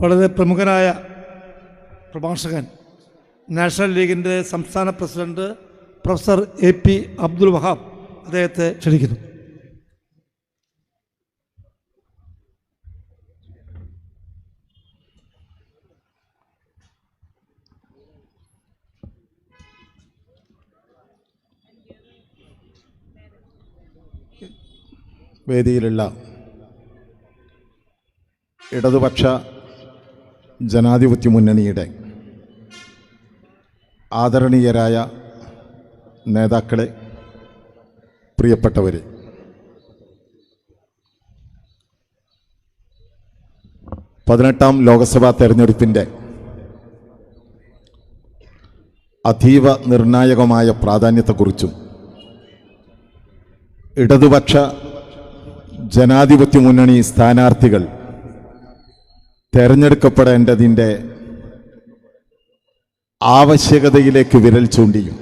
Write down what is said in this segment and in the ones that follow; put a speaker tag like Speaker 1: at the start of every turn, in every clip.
Speaker 1: വളരെ പ്രമുഖനായ പ്രഭാഷകൻ നാഷണൽ ലീഗിന്റെ സംസ്ഥാന president professor A P Abdul Wahab അദ്ദേഹത്തെ ക്ഷണിക്കുന്നു.
Speaker 2: വേദിയിലുള്ള ഇടതുപക്ഷ ജനാധിപത്യ മുന്നണിയുടെ ആദരണീയരായ നേതാക്കളെ പ്രിയപ്പെട്ടവരെ പതിനെട്ടാം ലോക്സഭാ തെരഞ്ഞെടുപ്പിന്റെ അതീവ നിർണായകമായ പ്രാധാന്യത്തെക്കുറിച്ചും ഇടതുപക്ഷ ജനാധിപത്യ മുന്നണി സ്ഥാനാർത്ഥികൾ തെരഞ്ഞെടുക്കപ്പെടേണ്ടതിന്റെ ആവശ്യകതയിലേക്ക് വിരൽ ചൂണ്ടിയും.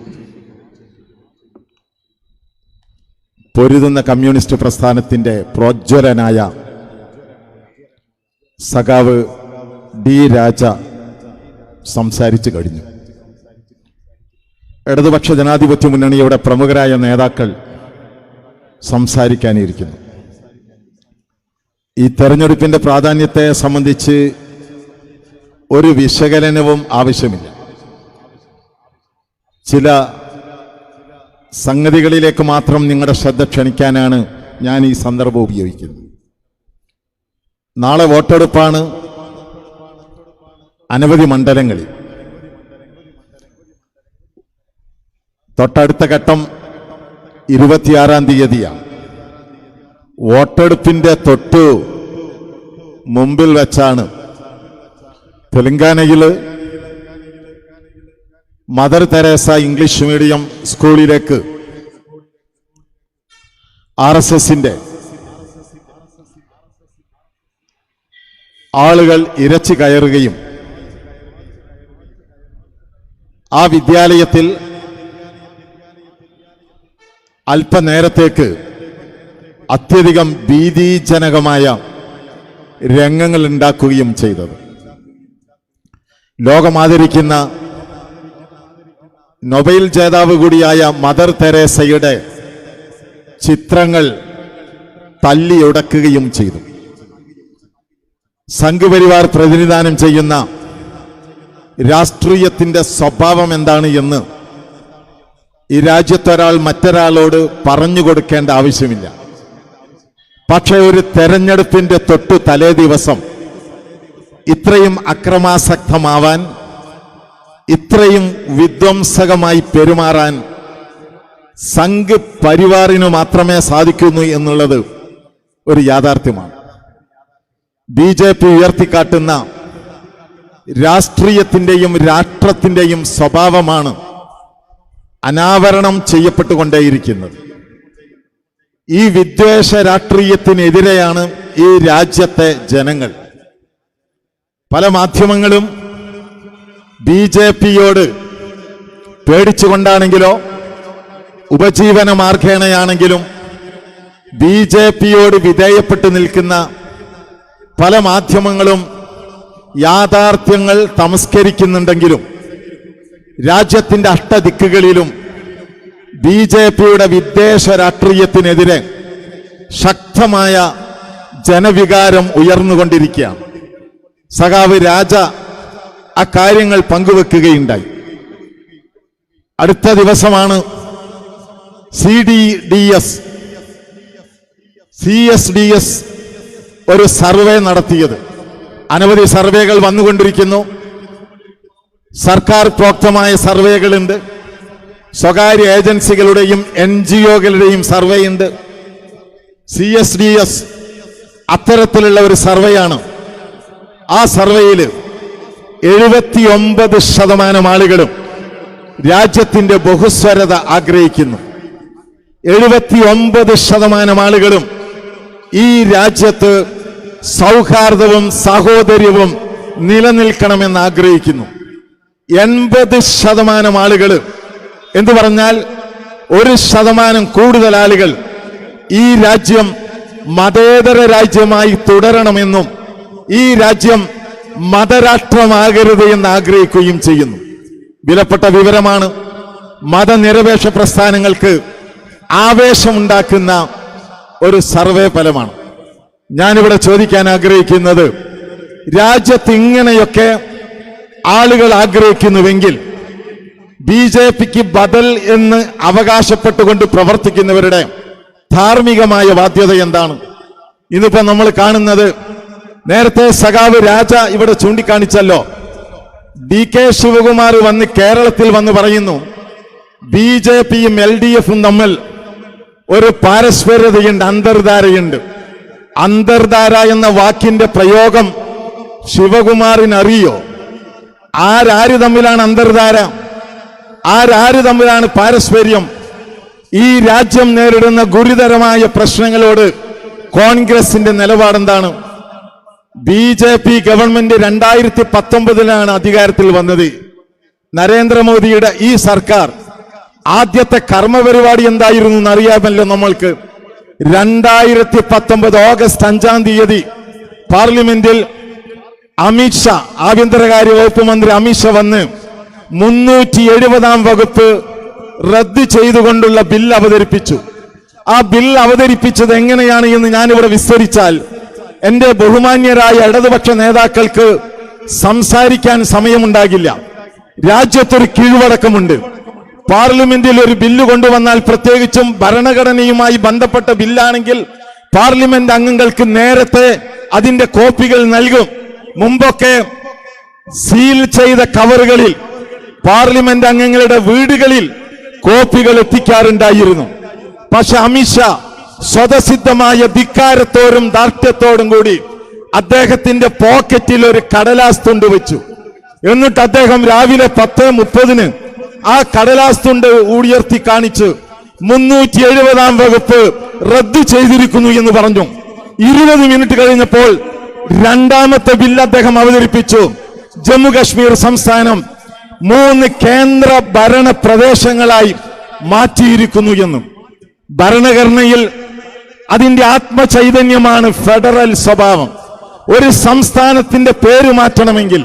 Speaker 2: പൊരുതുന്ന കമ്മ്യൂണിസ്റ്റ് പ്രസ്ഥാനത്തിന്റെ പ്രോജ്വലനായ സഖാവ് ഡി രാജ സംസാരിച്ചു കഴിഞ്ഞു. ഇടതുപക്ഷ ജനാധിപത്യ മുന്നണിയുടെ പ്രമുഖരായ നേതാക്കൾ സംസാരിക്കാനിരിക്കുന്നു. ഈ തെരഞ്ഞെടുപ്പിന്റെ പ്രാധാന്യത്തെ സംബന്ധിച്ച് ഒരു വിശകലനവും ആവശ്യമില്ല. ചില സംഗതികളിലേക്ക് മാത്രം നിങ്ങളുടെ ശ്രദ്ധ ക്ഷണിക്കാനാണ് ഞാൻ ഈ സന്ദർഭം ഉപയോഗിക്കുന്നത്. നാളെ വോട്ടെടുപ്പാണ് അനവധി മണ്ഡലങ്ങളിൽ. തൊട്ടടുത്ത ഘട്ടം ഇരുപത്തിയാറാം തീയതിയാണ്. വോട്ടെടുപ്പിന്റെ തൊട്ടു മുമ്പിൽ വെച്ചാണ്. തെലങ്കാനയിൽ മദർ തെരേസ ഇംഗ്ലീഷ് മീഡിയം സ്കൂളിലേക്ക് ആർ എസ് എസിന്റെ ആളുകൾ ഇരച്ചു കയറുകയും ആ വിദ്യാലയത്തിൽ അല്പനേരത്തേക്ക് അത്യധികം ഭീതിജനകമായ രംഗങ്ങൾ ഉണ്ടാക്കുകയും ചെയ്തത്. ലോകമാദരിക്കുന്ന നൊബൈൽ ജേതാവ് കൂടിയായ മദർ തെരേസയുടെ ചിത്രങ്ങൾ തല്ലിയുടക്കുകയും ചെയ്തു. സംഘപരിവാർ പ്രതിനിധാനം ചെയ്യുന്ന രാഷ്ട്രീയത്തിന്റെ സ്വഭാവം എന്താണ് എന്ന് ഈ രാജ്യത്തൊരാൾ മറ്റൊരാളോട് പറഞ്ഞു കൊടുക്കേണ്ട ആവശ്യമില്ല. പക്ഷേ ഒരു തെരഞ്ഞെടുപ്പിന്റെ തൊട്ടു തലേ ദിവസം ഇത്രയും അക്രമാസക്തമാവാൻ ഇത്രയും വിധ്വംസകമായി പെരുമാറാൻ സംഘ് പരിവാറിന് മാത്രമേ സാധിക്കുന്നു എന്നുള്ളത് ഒരു യാഥാർത്ഥ്യമാണ്. ബി ജെ പി ഉയർത്തിക്കാട്ടുന്ന രാഷ്ട്രീയത്തിന്റെയും രാഷ്ട്രത്തിന്റെയും സ്വഭാവമാണ് അനാവരണം ചെയ്യപ്പെട്ടുകൊണ്ടേയിരിക്കുന്നത്. ഈ വിദ്വേഷ രാഷ്ട്രീയത്തിനെതിരെയാണ് ഈ രാജ്യത്തെ ജനങ്ങൾ. പല മാധ്യമങ്ങളും ബി ജെ പിയോട് പേടിച്ചുകൊണ്ടാണെങ്കിലോ ഉപജീവന മാർഗേണയാണെങ്കിലും ബി ജെ പിയോട് വിധേയപ്പെട്ട് നിൽക്കുന്ന പല മാധ്യമങ്ങളും യാഥാർത്ഥ്യങ്ങൾ തമസ്കരിക്കുന്നുണ്ടെങ്കിലും രാജ്യത്തിന്റെ അഷ്ടദിക്കുകളിലും ബി ജെ പിയുടെ വിദ്വേഷ രാഷ്ട്രീയത്തിനെതിരെ ശക്തമായ ജനവികാരം ഉയർന്നുകൊണ്ടിരിക്കുകയാണ്. സഖാവ് രാജ ആ കാര്യങ്ങൾ പങ്കുവെക്കുകയുണ്ടായി. അടുത്ത ദിവസമാണ് C D D S C S D S ഒരു സർവേ നടത്തിയത്. അനവധി സർവേകൾ വന്നുകൊണ്ടിരിക്കുന്നു. സർക്കാർ പ്രോക്തമായ സർവേകളുണ്ട്. സ്വകാര്യ ഏജൻസികളുടെയും എൻ ജി ഒകളുടെയും സർവേ ഉണ്ട്. സി എസ് ഡി എസ് അത്തരത്തിലുള്ള ഒരു സർവേയാണ്. ആ സർവേയിൽ എഴുപത്തിയൊമ്പത് ശതമാനം ആളുകളും രാജ്യത്തിന്റെ ബഹുസ്വരത ആഗ്രഹിക്കുന്നു. എഴുപത്തിയൊമ്പത് ശതമാനം ആളുകളും ഈ രാജ്യത്ത് സൗഹാർദ്ദവും സഹോദര്യവും നിലനിൽക്കണമെന്ന് ആഗ്രഹിക്കുന്നു. എൺപത് ശതമാനം ആളുകൾ എന്ന് പറഞ്ഞാൽ ഒരു ശതമാനം കൂടുതൽ ആളുകൾ ഈ രാജ്യം മതേതര രാജ്യമായി തുടരണമെന്നും ഈ രാജ്യം മതരാഷ്ട്രമാകരുത് എന്ന് ആഗ്രഹിക്കുകയും ചെയ്യുന്നു. വിലപ്പെട്ട വിവരമാണ് മതനിരപേക്ഷ പ്രസ്ഥാനങ്ങൾക്ക് ആവേശമുണ്ടാക്കുന്ന ഒരു സർവേ ഫലമാണ്. ഞാനിവിടെ ചോദിക്കാൻ ആഗ്രഹിക്കുന്നത് രാജ്യത്ത് ഇങ്ങനെയൊക്കെ ആളുകൾ ആഗ്രഹിക്കുന്നുവെങ്കിൽ ബി ജെ പിക്ക് ബദൽ എന്ന് അവകാശപ്പെട്ടുകൊണ്ട് പ്രവർത്തിക്കുന്നവരുടെ ധാർമ്മികമായ ബാധ്യത എന്താണ്? ഇന്നിപ്പോ നമ്മൾ കാണുന്നത് നേരത്തെ സഖാവ് രാജ ഇവിടെ ചൂണ്ടിക്കാണിച്ചല്ലോ. ഡി കെ ശിവകുമാർ വന്ന് കേരളത്തിൽ വന്ന് പറയുന്നു ബി ജെ പിയും എൽ ഡി എഫും തമ്മിൽ ഒരു പാരസ്പര്യതയുണ്ട് അന്തർധാരയുണ്ട്. അന്തർധാര എന്ന വാക്കിന്റെ പ്രയോഗം ശിവകുമാറിനറിയോ? ആരാര് തമ്മിലാണ് അന്തർധാര? ആരാര് തമ്മിലാണ് പാരസ്പര്യം? ഈ രാജ്യം നേരിടുന്ന ഗുരുതരമായ പ്രശ്നങ്ങളോട് കോൺഗ്രസിന്റെ നിലപാടെന്താണ്? ബി ജെ പി ഗവൺമെന്റ് രണ്ടായിരത്തി പത്തൊമ്പതിലാണ് അധികാരത്തിൽ വന്നത്. നരേന്ദ്രമോദിയുടെ ഈ സർക്കാർ ആദ്യത്തെ കർമ്മപരിപാടി എന്തായിരുന്നു എന്നറിയാമല്ലോ നമ്മൾക്ക്. രണ്ടായിരത്തി പത്തൊമ്പത് ഓഗസ്റ്റ് അഞ്ചാം തീയതി പാർലമെന്റിൽ അമിത്ഷാ ആഭ്യന്തരകാര്യ വകുപ്പ് മന്ത്രി അമിത്ഷാ വന്ന് മുന്നൂറ്റി എഴുപതാം വകുപ്പ് റദ്ദ് ചെയ്തുകൊണ്ടുള്ള ബിൽ അവതരിപ്പിച്ചു. ആ ബിൽ അവതരിപ്പിച്ചത് എങ്ങനെയാണ് എന്ന് ഞാനിവിടെ വിസ്തരിച്ചാൽ എന്റെ ബഹുമാന്യരായ ഇടതുപക്ഷ നേതാക്കൾക്ക് സംസാരിക്കാൻ സമയമുണ്ടാകില്ല. രാജ്യത്തൊരു കീഴ്വഴക്കമുണ്ട് പാർലമെന്റിൽ ഒരു ബില്ല് കൊണ്ടുവന്നാൽ പ്രത്യേകിച്ചും ഭരണഘടനയുമായി ബന്ധപ്പെട്ട ബില്ലാണെങ്കിൽ പാർലമെന്റ് അംഗങ്ങൾക്ക് നേരത്തെ അതിന്റെ കോപ്പികൾ നൽകും. മുമ്പൊക്കെ സീൽ ചെയ്ത കവറുകളിൽ പാർലമെന്റ് അംഗങ്ങളുടെ വീടുകളിൽ കോപ്പികൾ എത്തിക്കാറുണ്ടായിരുന്നു. പക്ഷെ അമിത്ഷാ സ്വതസിദ്ധമായ ധിക്കാരത്തോടും ദാർഢ്യത്തോടും കൂടി അദ്ദേഹത്തിന്റെ പോക്കറ്റിൽ ഒരു കടലാസ് തുണ്ട് വെച്ചു. എന്നിട്ട് അദ്ദേഹം രാവിലെ പത്ത് മുപ്പതിന് ആ കടലാസ് തുണ്ട് ഉയർത്തി കാണിച്ച് മുന്നൂറ്റി എഴുപതാം വകുപ്പ് റദ്ദു ചെയ്തിരിക്കുന്നു എന്ന് പറഞ്ഞു. ഇരുപത് മിനിറ്റ് കഴിഞ്ഞപ്പോൾ രണ്ടാമത്തെ ബില്ല് അദ്ദേഹം അവതരിപ്പിച്ചു. ജമ്മു കാശ്മീർ സംസ്ഥാനം മൂന്ന് കേന്ദ്ര ഭരണ പ്രദേശങ്ങളായി മാറ്റിയിരിക്കുന്നു എന്നും. ഭരണഘടനയിൽ അതിന്റെ ആത്മചൈതന്യമാണ് ഫെഡറൽ സ്വഭാവം. ഒരു സംസ്ഥാനത്തിന്റെ പേര് മാറ്റണമെങ്കിൽ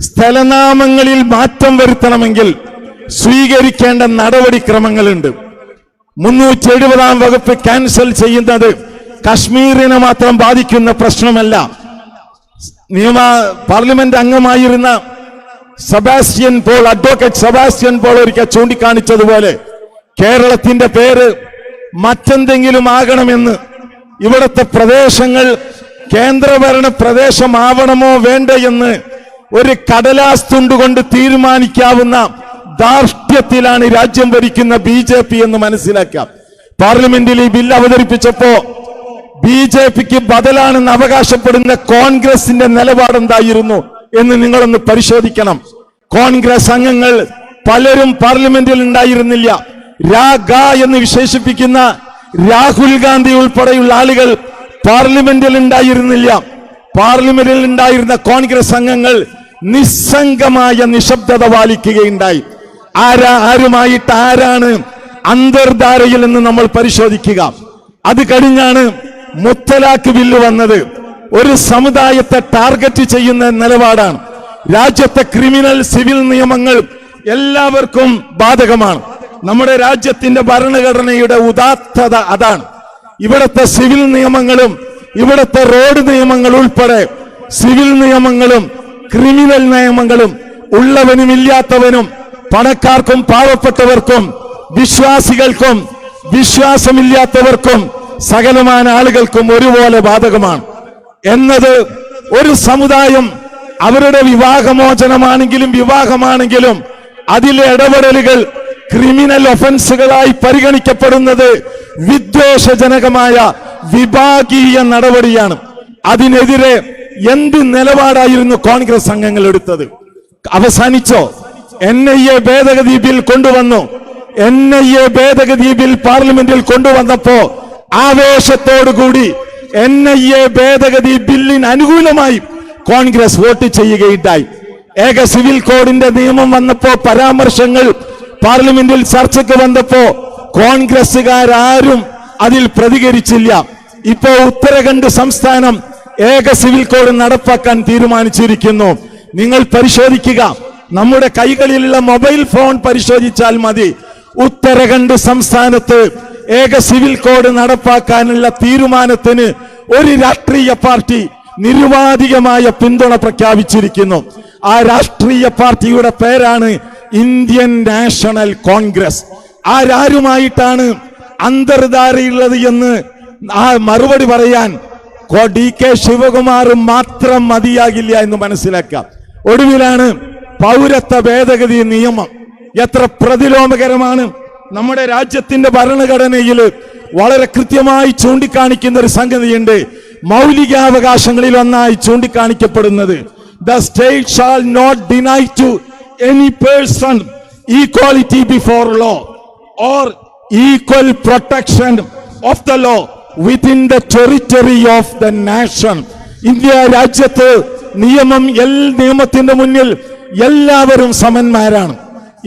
Speaker 2: സ്ഥലനാമങ്ങളിൽ മാറ്റം വരുത്തണമെങ്കിൽ സ്വീകരിക്കേണ്ട നടപടിക്രമങ്ങളുണ്ട്. മുന്നൂറ്റി എഴുപതാം വകുപ്പ് ക്യാൻസൽ ചെയ്യുന്നത് കശ്മീരിനെ മാത്രം ബാധിക്കുന്ന പ്രശ്നമല്ല. നിയമ പാർലമെന്റ് അംഗമായിരുന്ന Sebastian Paul advocate Sebastian Paul ഒരിക്കൽ ചൂണ്ടിക്കാണിച്ചതുപോലെ കേരളത്തിന്റെ പേര് മറ്റെന്തെങ്കിലും ആകണമെന്ന് ഇവിടുത്തെ പ്രദേശങ്ങൾ കേന്ദ്രഭരണ പ്രദേശമാവണമോ വേണ്ട എന്ന് ഒരു കടലാസ് തുണ്ടുകൊണ്ട് തീരുമാനിക്കാവുന്ന ധാർഷ്ട്യത്തിലാണ് രാജ്യം ഭരിക്കുന്ന ബി ജെ പി എന്ന് മനസ്സിലാക്കാം. പാർലമെന്റിൽ ഈ ബില്ല് അവതരിപ്പിച്ചപ്പോ ബി ജെ പിക്ക് ബദലാണെന്ന് അവകാശപ്പെടുന്ന കോൺഗ്രസിന്റെ നിലപാടെന്തായിരുന്നു? എന്ന് നിങ്ങളൊന്ന് പരിശോധിക്കണം. കോൺഗ്രസ് അംഗങ്ങൾ പലരും പാർലമെന്റിൽ ഉണ്ടായിരുന്നില്ല. രാഗ എന്ന് വിശേഷിപ്പിക്കുന്ന രാഹുൽ ഗാന്ധി ഉൾപ്പെടെയുള്ള ആളുകൾ പാർലമെന്റിൽ ഉണ്ടായിരുന്നില്ല. പാർലമെന്റിൽ ഉണ്ടായിരുന്ന കോൺഗ്രസ് അംഗങ്ങൾ നിസ്സംഗമായ നിശബ്ദത പാലിക്കുകയുണ്ടായി. ആരാ ആരുമായിട്ട് ആരാണ് അന്തർധാരയിൽ എന്ന് നമ്മൾ പരിശോധിക്കുക. അത് കഴിഞ്ഞാണ് മുത്തലാഖ് ബില്ല് വന്നത്. ഒരു സമുദായത്തെ ടാർഗറ്റ് ചെയ്യുന്ന നിലപാടാണ്. രാജ്യത്തെ ക്രിമിനൽ സിവിൽ നിയമങ്ങൾ എല്ലാവർക്കും ബാധകമാണ്. നമ്മുടെ രാജ്യത്തിന്റെ ഭരണഘടനയുടെ ഉദാത്തത അതാണ്. ഇവിടുത്തെ സിവിൽ നിയമങ്ങളും ഇവിടുത്തെ റോഡ് നിയമങ്ങൾ ഉൾപ്പെടെ സിവിൽ നിയമങ്ങളും ക്രിമിനൽ നിയമങ്ങളും ഉള്ളവനും ഇല്ലാത്തവനും പണക്കാർക്കും പാവപ്പെട്ടവർക്കും വിശ്വാസികൾക്കും വിശ്വാസമില്ലാത്തവർക്കും സകലമായ ആളുകൾക്കും ഒരുപോലെ ബാധകമാണ്. എന്നത് ഒരു സമുദായം അവരുടെ വിവാഹമോചനമാണെങ്കിലും വിവാഹമാണെങ്കിലും അതിലെ ഇടപെടലുകൾ ക്രിമിനൽ ഒഫൻസുകളായി പരിഗണിക്കപ്പെടുന്നത് വിദ്വേഷജനകമായ വിഭാഗീയ നടപടിയാണ്. അതിനെതിരെ എന്ത് നിലപാടായിരുന്നു കോൺഗ്രസ് അംഗങ്ങൾ എടുത്തത്? അവസാനിച്ചോ? എൻ ഐ എ ഭേദഗതി ബിൽ കൊണ്ടുവന്നു. എൻ ഐ എ ഭേദഗതി ബിൽ പാർലമെന്റിൽ കൊണ്ടുവന്നപ്പോ ആവേശത്തോടുകൂടി എൻ ഐ എ ഭേദഗതി ബില്ലിന് അനുകൂലമായി കോൺഗ്രസ് വോട്ട് ചെയ്യുകയുണ്ടായി. ഏക സിവിൽ കോഡിന്റെ നിയമം വന്നപ്പോ പരാമർശങ്ങൾ പാർലമെന്റിൽ ചർച്ചയ്ക്ക് വന്നപ്പോ കോൺഗ്രസുകാരും അതിൽ പ്രതികരിച്ചില്ല. ഇപ്പോ ഉത്തരാഖണ്ഡ് സംസ്ഥാനം ഏക സിവിൽ കോഡ് നടപ്പാക്കാൻ തീരുമാനിച്ചിരിക്കുന്നു. നിങ്ങൾ പരിശോധിക്കുക. നമ്മുടെ കൈകളിലുള്ള മൊബൈൽ ഫോൺ പരിശോധിച്ചാൽ മതി. ഉത്തരാഖണ്ഡ് സംസ്ഥാനത്ത് ഏക സിവിൽ കോഡ് നടപ്പാക്കാനുള്ള തീരുമാനത്തിന് ഒരു രാഷ്ട്രീയ പാർട്ടി നിരുപാധികമായ പിന്തുണ പ്രഖ്യാപിച്ചിരിക്കുന്നു. ആ രാഷ്ട്രീയ പാർട്ടിയുടെ പേരാണ് ഇന്ത്യൻ നാഷണൽ കോൺഗ്രസ്. ആരാരുമായിട്ടാണ് അന്തർധാരയുള്ളത് എന്ന് ആ മറുപടി പറയാൻ ഡി കെ ശിവകുമാർ മാത്രം മതിയാകില്ല എന്ന് മനസ്സിലാക്കാം. ഒടുവിലാണ് പൗരത്വ ഭേദഗതി നിയമം എത്ര പ്രതിലോമകരമാണ്. നമ്മുടെ രാജ്യത്തിന്റെ ഭരണഘടനയിൽ വളരെ കൃത്യമായി ചൂണ്ടിക്കാണിക്കുന്ന ഒരു സംഗതിയുണ്ട്. മൗലികാവകാശങ്ങളിൽ ഒന്നായി ചൂണ്ടിക്കാണിക്കപ്പെടുന്നത് the state shall not deny to any person equality before law or equal protection of the law within the territory of the nation India രാജ്യത്ത് നിയമം എൽ നിയമത്തിന്റെ മുന്നിൽ എല്ലാവരും സമന്മാരാണ്.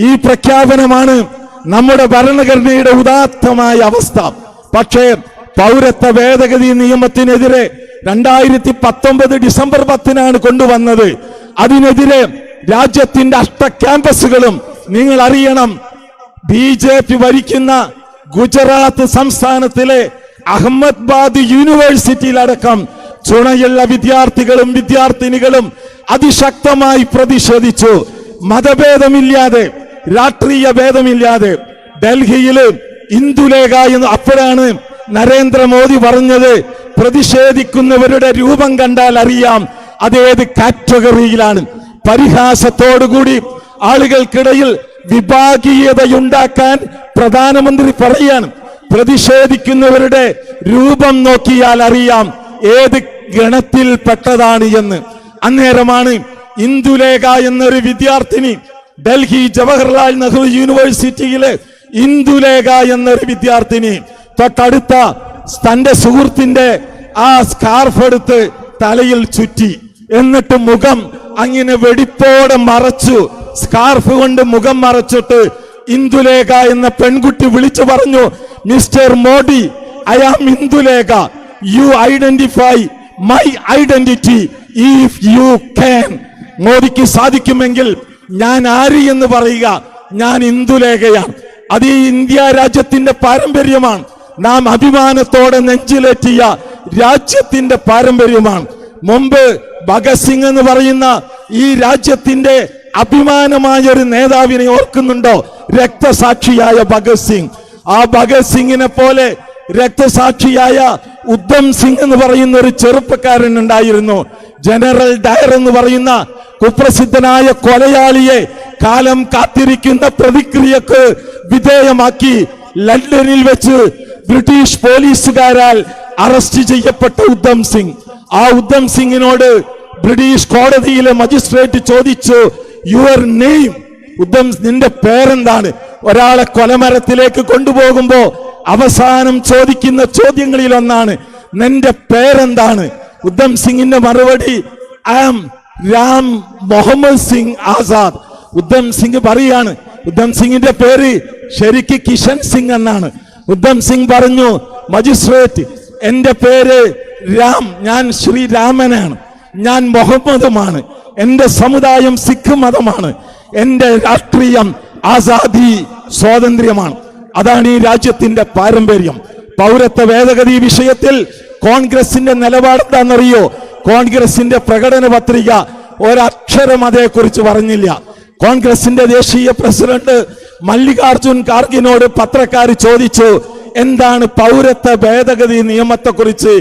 Speaker 2: ഈ പ്രഖ്യാപനമാണ് നമ്മുടെ ഭരണഘടനയുടെ ഉദാത്തമായ അവസ്ഥ. പക്ഷേ പൗരത്വ ഭേദഗതി നിയമത്തിനെതിരെ രണ്ടായിരത്തി പത്തൊമ്പത് ഡിസംബർ പത്തിനാണ് കൊണ്ടുവന്നത്. അതിനെതിരെ രാജ്യത്തിന്റെ അഷ്ട ക്യാമ്പസുകളും നിങ്ങൾ അറിയണം ബി ജെ പി ഭരിക്കുന്ന ഗുജറാത്ത് സംസ്ഥാനത്തിലെ അഹമ്മദാബാദ് യൂണിവേഴ്സിറ്റിയിലടക്കം ചുണയുള്ള വിദ്യാർത്ഥികളും വിദ്യാർത്ഥിനികളും അതിശക്തമായി പ്രതിഷേധിച്ചു. മതഭേദമില്ലാതെ രാഷ്ട്രീയ ഭേദമില്ലാതെ ഡൽഹിയിൽ ഇന്ദുലേഖ എന്ന് അപ്പോഴാണ് നരേന്ദ്രമോദി പറഞ്ഞത്. പ്രതിഷേധിക്കുന്നവരുടെ രൂപം കണ്ടാൽ അറിയാം അതേത് കാറ്റഗറിയിലാണ്. പരിഹാസത്തോടുകൂടി ആളുകൾക്കിടയിൽ വിഭാഗീയതയുണ്ടാക്കാൻ പ്രധാനമന്ത്രി പറയാണ്. പ്രതിഷേധിക്കുന്നവരുടെ രൂപം നോക്കിയാൽ അറിയാം ഏത് ഗണത്തിൽപ്പെട്ടതാണ് എന്ന്. അന്നേരമാണ് ഇന്ദുലേഖ എന്നൊരു വിദ്യാർത്ഥിനി ഡൽഹി ജവഹർലാൽ നെഹ്റു യൂണിവേഴ്സിറ്റിയിലെ ഇന്ദുലേഖ എന്നൊരു വിദ്യാർത്ഥിനി തൊട്ടടുത്ത തന്റെ സുഹൃത്തിന്റെ ആ സ്കാർഫ് എടുത്ത് തലയിൽ ചുറ്റി. എന്നിട്ട് മുഖം അങ്ങനെ വെടിപ്പോടെ മറച്ചു. സ്കാർഫ് കൊണ്ട് മുഖം മറച്ചിട്ട് ഇന്ദുലേഖ എന്ന പെൺകുട്ടി വിളിച്ചു പറഞ്ഞു mister Modi I am Indulekha. You identify my identity. If you can. മോദിക്ക് സാധിക്കുമെങ്കിൽ ഞാൻ ആര് എന്ന് പറയുക? ഞാൻ ഇന്ദുലേഖയാണ്. അത് ഈ ഇന്ത്യ രാജ്യത്തിന്റെ പാരമ്പര്യമാണ്. നാം അഭിമാനത്തോടെ നെഞ്ചിലേറ്റിയ രാജ്യത്തിന്റെ പാരമ്പര്യമാണ്. മുമ്പ് ഭഗത് സിംഗ് എന്ന് പറയുന്ന ഈ രാജ്യത്തിന്റെ അഭിമാനമായ ഒരു നേതാവിനെ ഓർക്കുന്നുണ്ടോ? രക്തസാക്ഷിയായ ഭഗത് സിംഗ്. ആ ഭഗത് സിംഗിനെ പോലെ രക്തസാക്ഷിയായ ഉദ്ധം സിംഗ് എന്ന് പറയുന്ന ഒരു ചെറുപ്പക്കാരൻ ഉണ്ടായിരുന്നു. ജനറൽ ഡയർ എന്ന് പറയുന്ന കുപ്രസിദ്ധനായ കൊലയാളിയെ കാലം കാത്തിരിക്കുന്ന പ്രതിക്രിയക്ക് വിധേയമാക്കി ലണ്ടനിൽ വെച്ച് ബ്രിട്ടീഷ് പോലീസുകാരാൽ അറസ്റ്റ് ചെയ്യപ്പെട്ട ഉദ്ധം സിംഗ്. ആ ഉദ്ധം സിംഗിനോട് ബ്രിട്ടീഷ് കോടതിയിലെ മജിസ്ട്രേറ്റ് ചോദിച്ചു യുവർ നെയ്മ് ഉദ്ധം നിന്റെ പേരെന്താണ്? ഒരാളെ കൊലമരത്തിലേക്ക് കൊണ്ടുപോകുമ്പോ അവസാനം ചോദിക്കുന്ന ചോദ്യങ്ങളിൽ ഒന്നാണ് നിന്റെ പേരെന്താണ്? ഉദ്ധം സിംഗിന്റെ മറുപടി ഐ ആം രാം മുഹമ്മദ് സിംഗ് ആസാദ്. ഉദ്ധം സിംഗ് പറയാണ്. ഉദ്ധം സിംഗിന്റെ പേര് ശരിക്ക് കിഷൻ സിംഗ് എന്നാണ്. ഉദ്ധം സിംഗ് പറഞ്ഞു മജിസ്ട്രേറ്റ് എന്റെ പേര് രാം. ഞാൻ ശ്രീരാമനാണ്. ഞാൻ മുഹമ്മദുമാണ്. എന്റെ സമുദായം സിഖ് മതമാണ്. എന്റെ രാഷ്ട്രീയം ആസാദി സ്വാതന്ത്ര്യമാണ്. അതാണ് ഈ രാജ്യത്തിന്റെ പാരമ്പര്യം. പൗരത്വ ഭേദഗതി വിഷയത്തിൽ കോൺഗ്രസിന്റെ നിലപാട് എന്താണെന്നറിയോ കോൺഗ്രസിന്റെ പ്രകടന പത്രിക ഒരക്ഷരം അതേക്കുറിച്ച് പറഞ്ഞില്ല. കോൺഗ്രസിന്റെ ദേശീയ പ്രസിഡന്റ് മല്ലികാർജുൻ ഖാർഗിനോട് പത്രക്കാർ ചോദിച്ചു എന്താണ് പൗരത്വ ഭേദഗതി നിയമത്തെക്കുറിച്ച്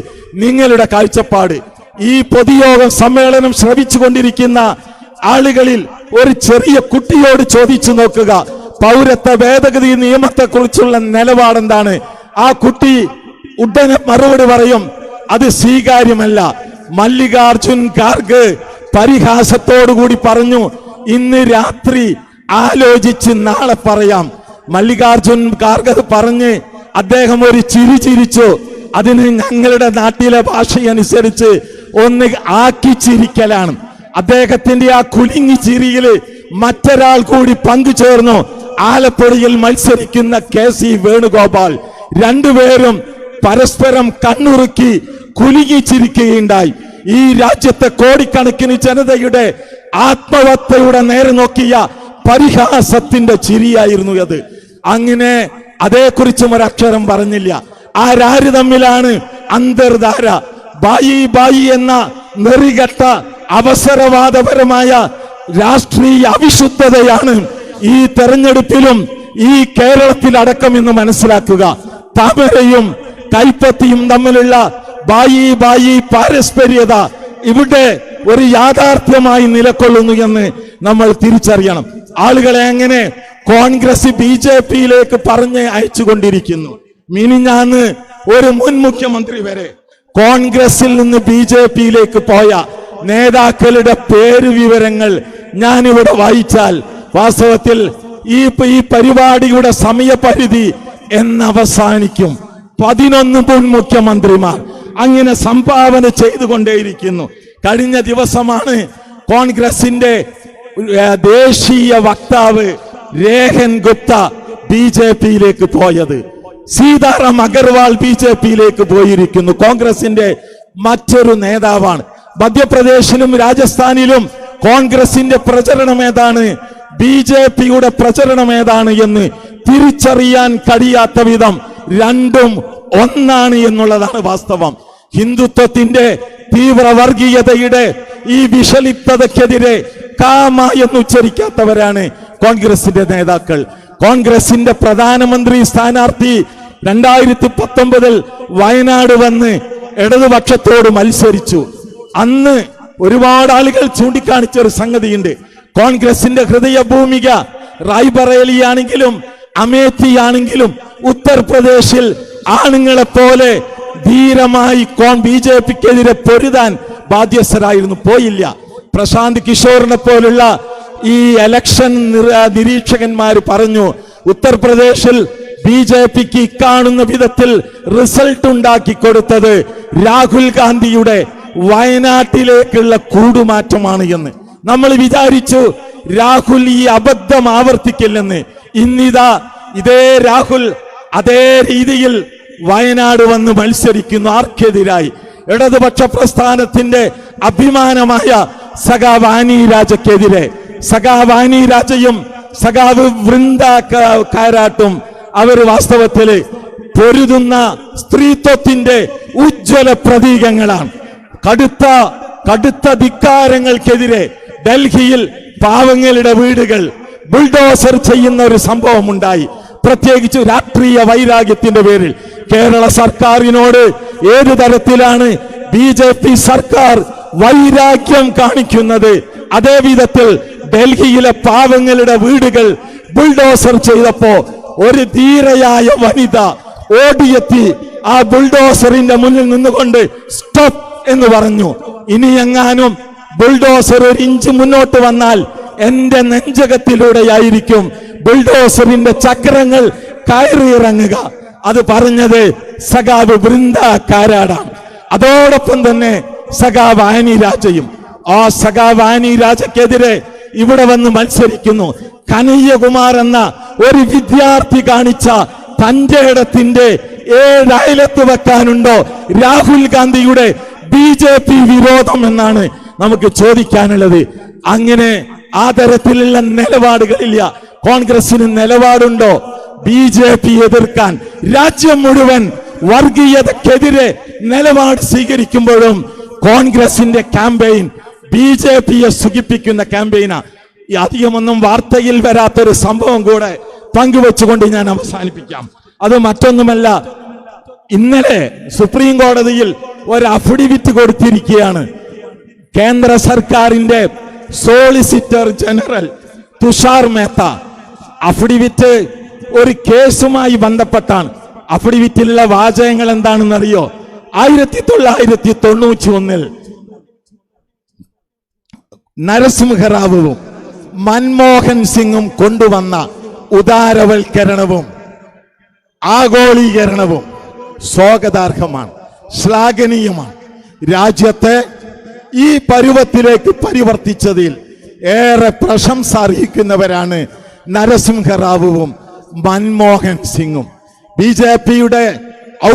Speaker 2: നിങ്ങളുടെ കാഴ്ചപ്പാട്? ഈ പൊതുയോഗം സമ്മേളനം ശ്രവിച്ചുകൊണ്ടിരിക്കുന്ന ആളുകളിൽ ഒരു ചെറിയ കുട്ടിയോട് ചോദിച്ചു നോക്കുക. പൗരത്വ ഭേദഗതി നിയമത്തെക്കുറിച്ചുള്ള നിലപാടെന്താണ്? ആ കുട്ടി ഉടനെ മറുപടി പറയും അത് സ്വീകാര്യമല്ല. മല്ലികാർജുൻ ഖാർഗ് പരിഹാസത്തോടുകൂടി പറഞ്ഞു ഇന്ന് രാത്രി ആലോചിച്ച് നാളെ പറയാം. മല്ലികാർജുൻ ഖാർഗ് പറഞ്ഞ് അദ്ദേഹം ഒരു ചിരി ചിരിച്ചു. അതിന് ഞങ്ങളുടെ നാട്ടിലെ ഭാഷയനുസരിച്ച് ഒന്ന് ആക്കി ചിരിക്കലാണ്. അദ്ദേഹത്തിന്റെ ആ കുലുങ്ങി ചിരിയിൽ മറ്റൊരാൾ കൂടി പങ്കുചേർന്നു. ആലപ്പുഴയിൽ മത്സരിക്കുന്ന കെ സി വേണുഗോപാൽ. രണ്ടുപേരും പരസ്പരം കണ്ണുറുക്കി കുലുങ്ങി ചിരിക്കുകയുണ്ടായി ഈ രാജ്യത്തെ കോടിക്കണക്കിന് ജനതയുടെ ആത്മവത്തയുടെ നേരെ നോക്കിയ പരിഹാസത്തിന്റെ ചിരിയായിരുന്നു അത്. അങ്ങനെ അതേക്കുറിച്ചും ഒരക്ഷരം പറഞ്ഞില്ല. ആരാര് തമ്മിലാണ് അന്തർധാര. ബായി ബായി എന്ന നെറികെട്ട അവസരവാദപരമായ രാഷ്ട്രീയ അവിശുദ്ധതയാണ് ഈ തെരഞ്ഞെടുപ്പിലും ഈ കേരളത്തിലടക്കം എന്ന് മനസ്സിലാക്കുക. താമരയും കൈപ്പത്തിയും തമ്മിലുള്ള ബായി ബായി പാരസ്പര്യത ഇവിടെ ഒരു യാഥാർത്ഥ്യമായി നിലകൊള്ളുന്നു എന്ന് നമ്മൾ തിരിച്ചറിയണം. ആളുകളെ എങ്ങനെ കോൺഗ്രസ് ബി ജെ പിയിലേക്ക് പറഞ്ഞ് അയച്ചുകൊണ്ടിരിക്കുന്നു. മിനിഞ്ഞാന്ന് ഒരു മുൻ മുഖ്യമന്ത്രി വരെ കോൺഗ്രസിൽ നിന്ന് ബി ജെ പിയിലേക്ക് പോയ നേതാക്കളുടെ പേര് വിവരങ്ങൾ ഞാനിവിടെ വായിച്ചാൽ വാസ്തവത്തിൽ ഈ ഈ പരിപാടിയുടെ സമയപരിധി എന്നവസാനിക്കും. പതിനൊന്ന് മുൻ മുഖ്യമന്ത്രിമാർ. അങ്ങനെ സംഭാവന ചെയ്തുകൊണ്ടേയിരിക്കുന്നു. കഴിഞ്ഞ ദിവസമാണ് കോൺഗ്രസിന്റെ ദേശീയ വക്താവ് രേഹൻ ഗുപ്ത ബി ജെ പിയിലേക്ക് പോയത്. സീതാറാം അഗർവാൾ ബി ജെ പിയിലേക്ക് പോയിരിക്കുന്നു. കോൺഗ്രസിന്റെ മറ്റൊരു നേതാവാണ്. മധ്യപ്രദേശിലും രാജസ്ഥാനിലും കോൺഗ്രസിന്റെ പ്രചരണം ഏതാണ്? ബി ജെ പിയുടെ പ്രചരണം ഏതാണ് എന്ന് തിരിച്ചറിയാൻ കഴിയാത്ത വിധം രണ്ടും ഒന്നാണ് എന്നുള്ളതാണ് വാസ്തവം. ഹിന്ദുത്വത്തിന്റെ തീവ്ര വർഗീയതയുടെ ഈ വിഷലിപ്തതയ്ക്കെതിരെ കാമ എന്ന് ഉച്ചരിക്കാത്തവരാണ് കോൺഗ്രസിന്റെ നേതാക്കൾ. കോൺഗ്രസിന്റെ പ്രധാനമന്ത്രി സ്ഥാനാർത്ഥി രണ്ടായിരത്തി പത്തൊമ്പതിൽ വയനാട് വന്ന് ഇടതുപക്ഷത്തോട് മത്സരിച്ചു. അന്ന് ഒരുപാട് ആളുകൾ ചൂണ്ടിക്കാണിച്ച ഒരു സംഗതിയുണ്ട്. കോൺഗ്രസിന്റെ ഹൃദയ ഭൂമിക റായ്ബറേലി ആണെങ്കിലും അമേത്തി ആണെങ്കിലും ഉത്തർപ്രദേശിൽ ആണുങ്ങളെ പോലെ ധീരമായി കോൺ ബി ജെ പിക്കെതിരെ പൊരുതാൻ ബാധ്യസ്ഥരായിരുന്നു. പോയില്ല. പ്രശാന്ത് കിഷോറിനെ പോലുള്ള ഈ എലക്ഷൻ നിരീക്ഷകന്മാർ പറഞ്ഞു ഉത്തർപ്രദേശിൽ ബി ജെ പിക്ക് ഇക്കാണുന്ന വിധത്തിൽ റിസൾട്ട് ഉണ്ടാക്കി കൊടുത്തത് രാഹുൽ ഗാന്ധിയുടെ വയനാട്ടിലേക്കുള്ള കൂടുമാറ്റമാണ് എന്ന്. നമ്മൾ വിചാരിച്ചു രാഹുൽ ഈ അബദ്ധം ആവർത്തിക്കില്ലെന്ന്. ഇന്നിതാ ഇതേ രാഹുൽ അതേ രീതിയിൽ വയനാട് വന്ന് മത്സരിക്കുന്ന ആർക്കെതിരായി? ഇടതുപക്ഷ പ്രസ്ഥാനത്തിന്റെ അഭിമാനമായ സഖാവ് രാജക്കെതിരെ സഖാവ് ആനി രാജയും സഖാവ് വൃന്ദ കാരാട്ടും അവർ വാസ്തവത്തിൽ പൊരുതുന്ന സ്ത്രീത്വത്തിന്റെ ഉജ്ജ്വല പ്രതീകങ്ങളാണ്. കടുത്ത കടുത്ത ധിക്കാരങ്ങൾക്കെതിരെ ഡൽഹിയിൽ പാവങ്ങളുടെ വീടുകൾ ബുൾഡോസർ ചെയ്യുന്ന ഒരു സംഭവം ഉണ്ടായി പ്രത്യേകിച്ച് രാഷ്ട്രീയ വൈരാഗ്യത്തിന്റെ പേരിൽ കേരള സർക്കാരിനോട് ഏതു തരത്തിലാണ് ബി ജെ പി സർക്കാർ വൈരാഗ്യം കാണിക്കുന്നത്? അതേ വിധത്തിൽ ഡൽഹിയിലെ പാവങ്ങളുടെ വീടുകൾ ബുൾഡോസർ ചെയ്തപ്പോ ഒരു ധീരയായ വനിത ഓടിയെത്തി ആ ബുൾഡോസറിന്റെ മുന്നിൽ നിന്നുകൊണ്ട് സ്റ്റോപ്പ് എന്ന് പറഞ്ഞു. ഇനി എങ്ങാനും ബുൾഡോസർ ഒരു ഇഞ്ച് മുന്നോട്ട് വന്നാൽ എന്റെ നെഞ്ചകത്തിലൂടെയായിരിക്കും ബുൾഡോസറിന്റെ ചക്രങ്ങൾ കയറിയിറങ്ങുക. അത് പറഞ്ഞത് സഖാവ് വൃന്ദ അതോടൊപ്പം തന്നെ സഖാവ് ആനി രാജയും. ആ സഖാവ് ആനി രാജക്കെതിരെ ഇവിടെ വന്ന് മത്സരിക്കുന്നു. കനയ്യകുമാർ എന്ന ഒരു വിദ്യാർത്ഥി കാണിച്ച തന്റെ ഇടത്തിന്റെ ഏഴ് വെക്കാനുണ്ടോ രാഹുൽ ഗാന്ധിയുടെ ബി ജെ പി വിരോധം എന്നാണ് നമുക്ക് ചോദിക്കാനുള്ളത്. അങ്ങനെ ആ തരത്തിലുള്ള നിലപാടുകളില്ല. കോൺഗ്രസിന് നിലപാടുണ്ടോ? ബി ജെ പി എതിർക്കാൻ രാജ്യം മുഴുവൻ വർഗീയതക്കെതിരെ നിലപാട് സ്വീകരിക്കുമ്പോഴും കോൺഗ്രസിന്റെ ക്യാമ്പയിൻ ബി ജെ പിയെ സുഖിപ്പിക്കുന്ന ക്യാമ്പയിനാ. ഈ അധികമൊന്നും വാർത്തയിൽ വരാത്തൊരു സംഭവം കൂടെ പങ്കുവെച്ചുകൊണ്ട് ഞാൻ അവസാനിപ്പിക്കാം. അത് മറ്റൊന്നുമല്ല ഇന്നലെ സുപ്രീം കോടതിയിൽ ഒരു അഫിഡവിറ്റ് കൊടുത്തിരിക്കുകയാണ്. കേന്ദ്ര സർക്കാരിന്റെ solicitor general Tushar Mehta. Affidavit ഒരു കേസുമായി ബന്ധപ്പെട്ടാണ്. അഫിഡവിറ്റിലുള്ള വാചകങ്ങൾ എന്താണെന്നറിയോ? ആയിരത്തി തൊള്ളായിരത്തി തൊണ്ണൂറ്റി ഒന്നിൽ നരസിംഹറാവുവും മൻമോഹൻ സിംഗും കൊണ്ടുവന്ന ഉദാരവൽക്കരണവും ആഗോളീകരണവും സ്വാഗതാർഹമാണ് ശ്ലാഘനീയമാണ്. രാജ്യത്തെ ഈ പരുവത്തിലേക്ക് പരിവർത്തിച്ചതിൽ ഏറെ പ്രശംസ അർഹിക്കുന്നവരാണ് നരസിംഹറാവുവും മൻമോഹൻ സിംഗും. ബി ജെ പിയുടെ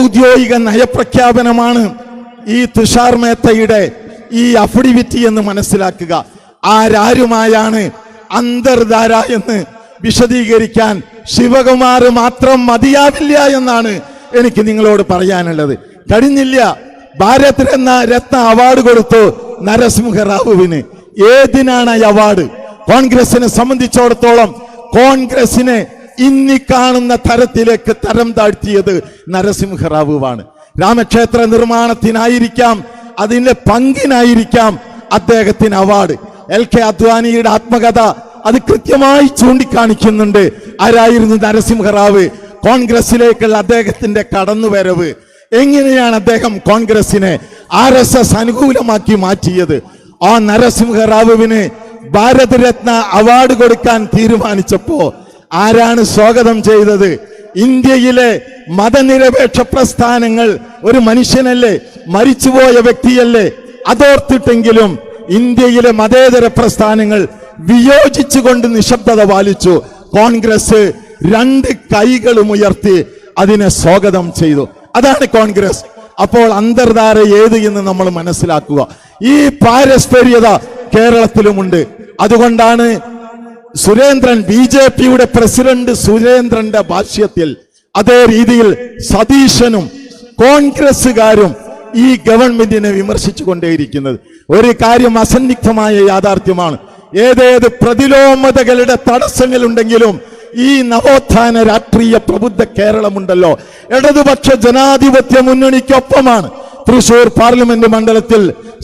Speaker 2: ഔദ്യോഗിക നയപ്രഖ്യാപനമാണ് ഈ തുഷാർ മേത്തയുടെ ഈ അഫിഡിവിറ്റി എന്ന് മനസ്സിലാക്കുക. ആരാരുമായാണ് അന്തർധാര എന്ന് വിശദീകരിക്കാൻ ശിവകുമാർ മാത്രം മതിയാവില്ല എന്നാണ് എനിക്ക് നിങ്ങളോട് പറയാനുള്ളത്. കഴിഞ്ഞില്ല. ഭാരത് രത്ന രത്ന അവാർഡ് കൊടുത്തു നരസിംഹറാവുവിന്. ഏതിനാണ് ഈ അവാർഡ് കോൺഗ്രസിനെ സംബന്ധിച്ചിടത്തോളം കോൺഗ്രസിനെ ഇന്നി കാണുന്ന തരത്തിലേക്ക് തരം താഴ്ത്തിയത് നരസിംഹറാവുവാണ്. രാമക്ഷേത്ര നിർമ്മാണത്തിനായിരിക്കാം അതിന്റെ പങ്കിനായിരിക്കാം അദ്ദേഹത്തിന് അവാർഡ് എൽ കെ അദ്വാനിയുടെ ആത്മകഥ അത് കൃത്യമായി ചൂണ്ടിക്കാണിക്കുന്നുണ്ട്. ആരായിരുന്നു നരസിംഹറാവ്? കോൺഗ്രസിലേക്കുള്ള അദ്ദേഹത്തിന്റെ കടന്നുവരവ്. എങ്ങനെയാണ് അദ്ദേഹം കോൺഗ്രസിനെ ആർ എസ് എസ് അനുകൂലമാക്കി മാറ്റിയത്? ആ നരസിംഹറാവുവിന് ഭാരതരത്ന അവാർഡ് കൊടുക്കാൻ തീരുമാനിച്ചപ്പോ ആരാണ് സ്വാഗതം ചെയ്തത്? ഇന്ത്യയിലെ മതനിരപേക്ഷ പ്രസ്ഥാനങ്ങൾ ഒരു മനുഷ്യനല്ലേ? മരിച്ചുപോയ വ്യക്തിയല്ലേ? അതോർത്തിട്ടെങ്കിലും ഇന്ത്യയിലെ മതേതര പ്രസ്ഥാനങ്ങൾ വിയോജിച്ചുകൊണ്ട് നിശബ്ദത പാലിച്ചു. കോൺഗ്രസ് രണ്ട് കൈകളും ഉയർത്തി അതിനെ സ്വാഗതം ചെയ്തു. അതാണ് കോൺഗ്രസ്. അപ്പോൾ അന്തർധാര ഏത് എന്ന് നമ്മൾ മനസ്സിലാക്കുക. ഈ പാരസ്പര്യത കേരളത്തിലുമുണ്ട്. അതുകൊണ്ടാണ് സുരേന്ദ്രൻ ബി ജെ പിയുടെ പ്രസിഡന്റ് സുരേന്ദ്രന്റെ ഭാഷ്യത്തിൽ അതേ രീതിയിൽ സതീശനും കോൺഗ്രസ്സുകാരും ഈ ഗവൺമെന്റിനെ വിമർശിച്ചു കൊണ്ടേയിരിക്കുന്നത് ഒരു കാര്യം അസന്നിഗ്ധമായ യാഥാർത്ഥ്യമാണ്. ഏതേത് പ്രതിലോമതകളുടെ തടസ്സങ്ങളുണ്ടെങ്കിലും ഈ നവോത്ഥാന രാഷ്ട്രീയ പ്രബുദ്ധ കേരളമുണ്ടല്ലോ. ഇടതുപക്ഷ ജനാധിപത്യ മുന്നണിക്കൊപ്പമാണ്. തൃശൂർ പാർലമെന്റ് മണ്ഡലത്തിൽ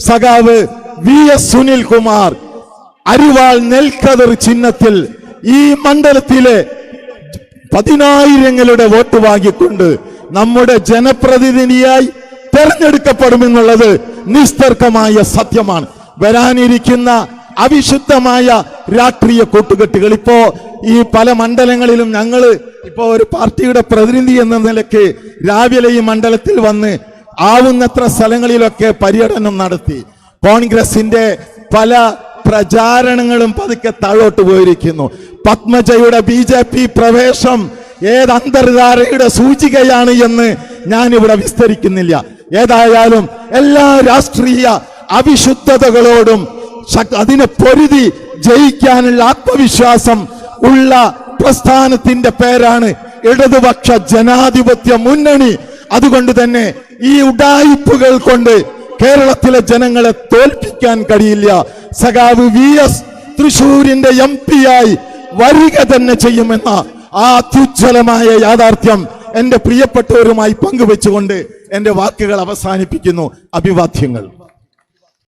Speaker 2: സഖാവ് വി എസ് സുനിൽകുമാർ അരിവാൾ നെൽക്കതിർ ചിഹ്നത്തിൽ ഈ മണ്ഡലത്തിലെ പതിനായിരങ്ങളുടെ വോട്ട് വാങ്ങിക്കൊണ്ട് നമ്മുടെ ജനപ്രതിനിധിയായി തെരഞ്ഞെടുക്കപ്പെടുമെന്നുള്ളത് നിസ്തർക്കമായ സത്യമാണ്. വരാനിരിക്കുന്ന അവിശുദ്ധമായ രാഷ്ട്രീയ കൂട്ടുകെട്ടുകൾ ഇപ്പോ ഈ പല മണ്ഡലങ്ങളിലും ഞങ്ങൾ ഇപ്പോ ഒരു പാർട്ടിയുടെ പ്രതിനിധി എന്ന നിലയ്ക്ക് രാവിലെ ഈ മണ്ഡലത്തിൽ വന്ന് ആവുന്നത്ര സ്ഥലങ്ങളിലൊക്കെ പര്യടനം നടത്തി. കോൺഗ്രസിന്റെ പല പ്രചാരണങ്ങളും പതുക്കെ താഴോട്ട് പോയിരിക്കുന്നു. പത്മജയുടെ ബി ജെ പി പ്രവേശം ഏത് അന്തർധാരയുടെ സൂചികയാണ് എന്ന് ഞാൻ ഇവിടെ വിസ്തരിക്കുന്നില്ല. ഏതായാലും എല്ലാ രാഷ്ട്രീയ അവിശുദ്ധതകളോടും അതിനെ പൊരുതി ജയിക്കാനുള്ള ആത്മവിശ്വാസം ഉള്ള പ്രസ്ഥാനത്തിന്റെ പേരാണ് ഇടതുപക്ഷ ജനാധിപത്യ മുന്നണി. അതുകൊണ്ട് തന്നെ ഈ ഉഡായിപ്പുകൾ കൊണ്ട് കേരളത്തിലെ ജനങ്ങളെ തോൽപ്പിക്കാൻ കഴിയില്ല. സഖാവ് വി എസ് തൃശൂരിന്റെ എം പി ആയി വരിക തന്നെ ചെയ്യുമെന്ന ആ അത്യുജ്വലമായ യാഥാർത്ഥ്യം എന്റെ പ്രിയപ്പെട്ടവരുമായി പങ്കുവെച്ചുകൊണ്ട് എന്റെ വാക്കുകൾ അവസാനിപ്പിക്കുന്നു. അഭിവാദ്യങ്ങൾ.